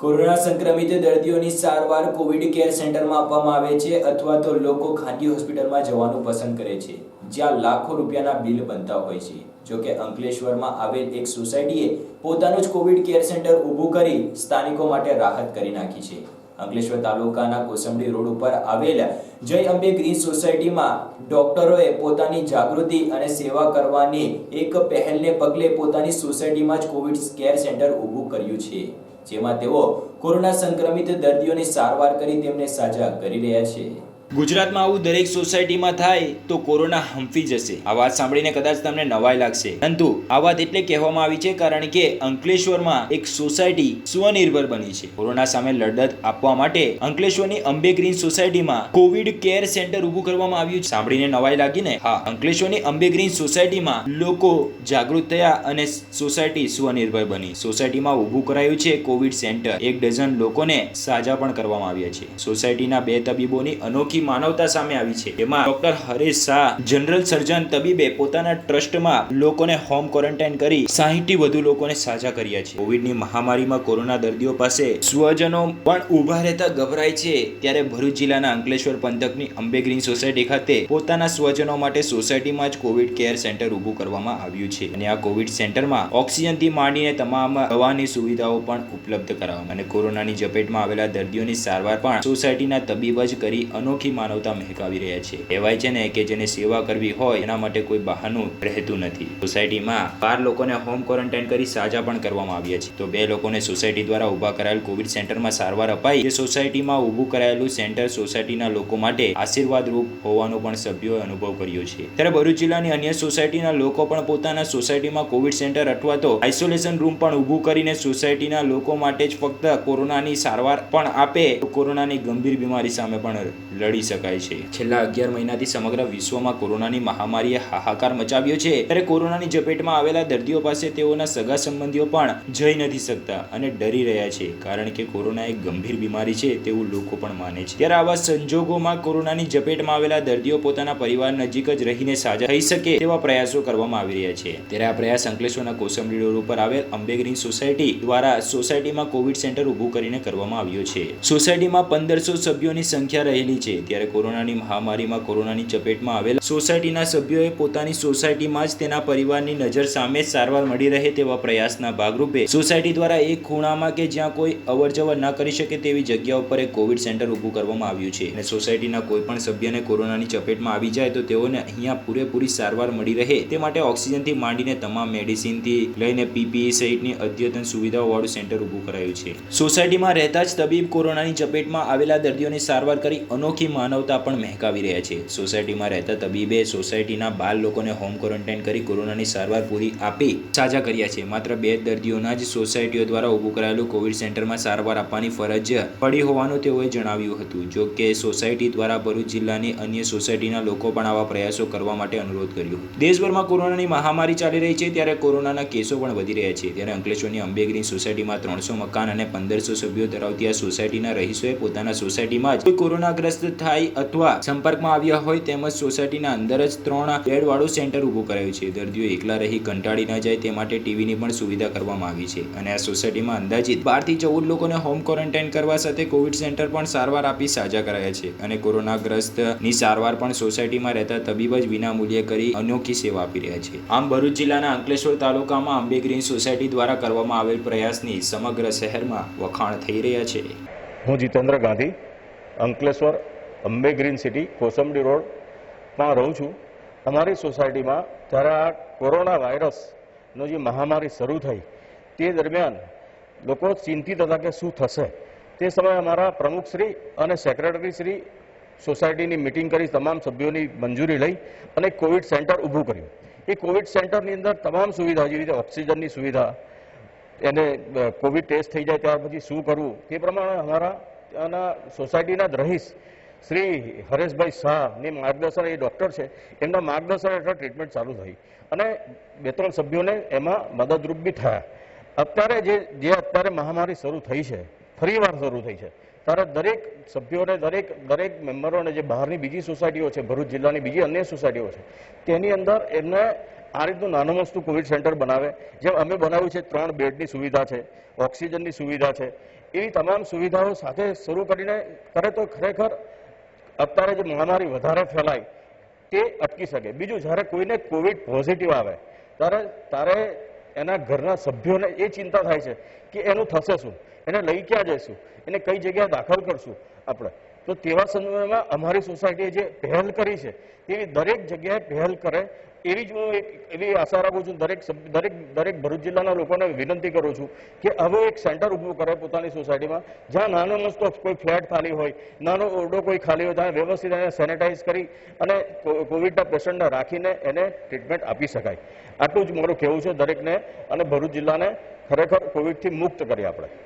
Corona સંક્રમિત દર્દીઓની સારવાર કોવિડ કેર સેન્ટરમાં આપવામાં આવે છે અથવા તો લોકો ખાનગી હોસ્પિટલમાં જવાનું પસંદ કરે છે, જ્યાં લાખો રૂપિયાના બિલ બનતા હોય છે. જો કે અંકલેશ્વરમાં આવેલ એક સોસાયટીએ પોતાનું જ કોવિડ કેર સેન્ટર ઊભું કરી સ્થાનિકો માટે રાહત કરી નાખી છે. અંકલેશ્વર તાલુકાના કોસંબડી રોડ ઉપર આવેલ જય અંબે ગ્રીન સોસાયટીમાં ડોક્ટરોએ પોતાની જાગૃતિ અને સેવા કરવાની એક પહેલને પગલે પોતાની સોસાયટીમાં જ કોવિડ કેર સેન્ટર ઊભું કર્યું છે. જેમાં તેઓ કોરોના સંક્રમિત દર્દીઓની સારવાર કરી તેમને સાજા કરી રહ્યા છે. ગુજરાતમાં આવું દરેક સોસાયટીમાં થાય તો કોરોના હંફી જશે. આ વાત સાંભળીને કદાચ તમને નવાઈ લાગશે. પરંતુ આ વાત એટલે કહેવામાં આવી છે કારણ કે અંકલેશ્વરમાં એક સોસાયટી સ્વનિર્ભર બની છે. કોરોના સામે લડત આપવા માટે અંકલેશ્વરની અંબે ગ્રીન સોસાયટીમાં કોવિડ કેર સેન્ટર ઊભું કરવામાં આવ્યું છે. સાંભળીને નવાઈ લાગીને? હા, અંકલેશ્વરની અંબે ગ્રીન સોસાયટીમાં લોકો જાગૃત થયા અને સોસાયટી સ્વનિર્ભર બની. સોસાયટીમાં ઊભું કરાયું છે કોવિડ સેન્ટર. એક ડઝન લોકોને સાજા પણ કરવામાં આવ્યા છે. સોસાયટીના બે તબીબોની અનોખી માનવતા સામે આવી છે. એમાં doctor Haresh Shah, general surgeon તબીબે પોતાના ટ્રસ્ટમાં લોકોને હોમ ક્વોરન્ટાઇન કરી 60 વધુ લોકોને સાજા કર્યા છે. કોવિડની મહામારીમાં કોરોના દર્દીઓ પાસે સ્વજનો પણ ઊભા રહેતા ગભરાય છે. ત્યારે ભરૂચ જિલ્લાના અંકલેશ્વર પંથકની અંબે સોસાયટી ખાતે પોતાના સ્વજનો માટે સોસાયટીમાં જ કોવિડ કેર સેન્ટર ઊભું કરવામાં આવ્યું છે. અને આ કોવિડ સેન્ટરમાં ઓક્સિજનથી માંડીને તમામ દવાની સુવિધાઓ પણ ઉપલબ્ધ કરાવવામાં અને કોરોનાની ઝપેટમાં આવેલા દર્દીઓની સારવાર પણ સોસાયટીના તબીબ જ કરી અનોખી માનવતા મહેકાવી રહ્યા છે. કહેવાય છે ને કે જેને સેવા કરવી હોય, એના માટે કોઈ બહાનું રહેતું નથી. સોસાયટીમાં બાર લોકોને હોમ ક્વોરન્ટાઇન કરી સાજા પણ કરવામાં આવ્યા છે. તો બે લોકોને સોસાયટી દ્વારા ઊભા કરાયેલ કોવિડ સેન્ટરમાં સારવાર અપાઈ, જે સોસાયટીમાં ઊભું કરાયેલું સેન્ટર સોસાયટીના લોકો માટે આશીર્વાદ રૂપ હોવાનો પણ સભ્યોએ અનુભવ કર્યો છે. ત્યારે ભરૂચ જિલ્લાની અન્ય સોસાયટીના લોકો પણ પોતાના સોસાયટીમાં કોવિડ સેન્ટર અથવા તો આઇસોલેશન રૂમ પણ ઊભું કરીને સોસાયટીના લોકો માટે જ ફક્ત કોરોનાની સારવાર પણ આપે, તો કોરોનાની ગંભીર બીમારી સામે પણ લડી શકાય છે. છેલ્લા અગિયાર મહિનાથી સમગ્ર વિશ્વમાં કોરોનાની મહામારીએ હાહાકાર મચાવ્યો છે. ત્યારે કોરોનાની ઝપેટમાં આવેલા દર્દીઓ પાસે તેઓના સગા સંબંધીઓ પણ જઈ નથી શકતા અને ડરી રહ્યા છે. કારણ કે કોરોના એક ગંભીર બીમારી છે તેવું લોકો પણ માને છે. ત્યારે આવા સંજોગોમાં કોરોનાની ઝપેટમાં આવેલા દર્દીઓ પોતાના પરિવાર નજીક જ રહીને સાજા થઈ શકે તેવા પ્રયાસો કરવામાં આવી રહ્યા છે. ત્યારે આ પ્રયાસ અંકલેશ્વરના કોસંબડી રોડ ઉપર આવેલ અંબે સોસાયટી દ્વારા સોસાયટીમાં કોવિડ સેન્ટર ઊભું કરીને કરવામાં આવ્યો છે. સોસાયટીમાં પંદરસો સભ્યોની સંખ્યા રહેલી છે. ત્યારે કોરોનાની મહામારીમાં કોરોનાની ચપેટમાં આવેલા સોસાયટીના સભ્યોએ પોતાની સોસાયટીમાં જ તેના પરિવારની નજર સામે સારવાર મળી રહે તેવા પ્રયાસના ભાગરૂપે સોસાયટી દ્વારા એક ખૂણામાં કે જ્યાં કોઈ અવરજવર ના કરી શકે તેવી જગ્યા ઉપર એક કોવિડ સેન્ટર ઊભું કરવામાં આવ્યું છે. અને સોસાયટીના કોઈ પણ સભ્યને કોરોનાની ચપેટમાં આવી જાય તો તેઓને અહીંયા પૂરેપૂરી સારવાર મળી રહે. તે માટે ઓક્સિજનથી માંડીને તમામ મેડિસિનથી લઈને પીપીઈ સહિતની અદ્યતન સુવિધાઓવાળું સેન્ટર ઊભું કરાયું છે. સોસાયટીમાં રહેતા જ તબીબ કોરોનાની ચપેટમાં આવેલા દર્દીઓની સારવાર કરી અનોખી માનવતા પણ મહેકાવી રહ્યા છે. સોસાયટીમાં રહેતા તબીબે સોસાયટીના બાર લોકોને હોમ ક્વોરન્ટાઇન કરી કોરોનાની સારવાર પૂરી આપી સાજા કર્યા છે. માત્ર બે દર્દીઓના જ સોસાયટીઓ દ્વારા ઊભું કરાયેલું કોવિડ સેન્ટરમાં સારવાર આપવાની ફરજ પડી હોવાનું તેઓએ જણાવ્યું હતું. જો કે સોસાયટી દ્વારા ભરૂચ જિલ્લાની અન્ય સોસાયટીના લોકો પણ આવા પ્રયાસો કરવા માટે અનુરોધ કર્યો. દેશભરમાં કોરોનાની મહામારી ચાલી રહી છે ત્યારે કોરોનાના કેસો પણ વધી રહ્યા છે. ત્યારે અંકલેશ્વરની અંબેગ્રીન સોસાયટીમાં ત્રણસો મકાન અને પંદરસો સભ્યો ધરાવતી આ સોસાયટીના રહીશોએ પોતાના સોસાયટીમાં જ કોરોનાગ્રસ્ત થાય અથવા સંપર્કમાં આવ્યા હોય તેમજ સોસાયટીના અંદર જ ત્રણ બેડવાળું સેન્ટર ઊભું કરાયું છે. દર્દીઓ એકલા રહી કંટાળી ન જાય તે માટે ટીવીની પણ સુવિધા કરવામાં આવી છે અને આ સોસાયટીમાં અંદાજિત બારથી ચૌદ લોકોને હોમ ક્વોરન્ટાઇન કરવા સાથે કોવિડ સેન્ટર પણ સારવાર આપી સાજા કરાયા છે અને કોરોનાગ્રસ્તની સારવાર પણ સોસાયટીમાં રહેતા તબીબ જ વિનામૂલ્યે કરી અનોખી સેવા આપી રહ્યા છે. આમ ભરૂચ જિલ્લાના અંકલેશ્વર તાલુકામાં અંબે ગ્રીન સોસાયટી દ્વારા કરવામાં આવેલ પ્રયાસની સમગ્ર શહેરમાં વખાણ થઈ રહ્યા છે. હું જીતેન્દ્ર ગાંધી, અંકલેશ્વર અંબે ગ્રીન સિટી કોસંબડી રોડમાં રહું છું. અમારી સોસાયટીમાં જ્યારે આ કોરોના વાયરસનો જે મહામારી શરૂ થઈ, તે દરમિયાન લોકો ચિંતિત હતા કે શું થશે. તે સમયે અમારા પ્રમુખશ્રી અને સેક્રેટરીશ્રી સોસાયટીની મિટિંગ કરી, તમામ સભ્યોની મંજૂરી લઈ અને કોવિડ સેન્ટર ઊભું કર્યું. એ કોવિડ સેન્ટરની અંદર તમામ સુવિધા, જેવી રીતે ઓક્સિજનની સુવિધા, એને કોવિડ ટેસ્ટ થઈ જાય, ત્યાર પછી શું કરવું, તે પ્રમાણે અમારા સોસાયટીના જ રહીશ શ્રી હરેશભાઈ શાહની માર્ગદર્શન, એ ડૉક્ટર છે, એમના માર્ગદર્શન હેઠળ ટ્રીટમેન્ટ ચાલુ થઈ. અને બે ત્રણ સભ્યોને એમાં મદદરૂપ બી થયા. અત્યારે જે જે અત્યારે મહામારી શરૂ થઈ છે ફરીવાર શરૂ થઈ છે, ત્યારે દરેક સભ્યોને, દરેક દરેક મેમ્બરોને જે બહારની બીજી સોસાયટીઓ છે, ભરૂચ જિલ્લાની બીજી અન્ય સોસાયટીઓ છે, તેની અંદર એમને આ રીતનું નાનું મસ્તું કોવિડ સેન્ટર બનાવે, જેમ અમે બનાવ્યું છે, ત્રણ બેડની સુવિધા છે, ઓક્સિજનની સુવિધા છે, એવી તમામ સુવિધાઓ સાથે શરૂ કરીને કરે તો ખરેખર અત્યારે જે મહામારી વધારે ફેલાય તે અટકી શકે. બીજું, જ્યારે કોઈને કોવિડ પોઝિટિવ આવે, ત્યારે તારે એના ઘરના સભ્યોને એ ચિંતા થાય છે કે એનું થશે શું? એને લઈ ક્યાં જઈશું? એને કઈ જગ્યાએ દાખલ કરશું આપણે? તો તેવા સંદર્ભમાં અમારી સોસાયટીએ જે પહેલ કરી છે, એવી દરેક જગ્યાએ પહેલ કરે, એવી જ હું એક, એવી આશા રાખું છું, દરેક દરેક દરેક ભરૂચ જિલ્લાના લોકોને વિનંતી કરું છું કે હવે એક સેન્ટર ઊભું કરે પોતાની સોસાયટીમાં, જ્યાં નાનો મસ્તો કોઈ ફ્લેટ ખાલી હોય, નાનો ઓરડો કોઈ ખાલી હોય, ત્યાં વ્યવસ્થિત એને સેનેટાઈઝ કરી અને કોવિડના પેશન્ટને રાખીને એને ટ્રીટમેન્ટ આપી શકાય. આટલું જ મારું કહેવું છે દરેકને અને ભરૂચ જિલ્લાને ખરેખર કોવિડથી મુક્ત કરીએ આપણે.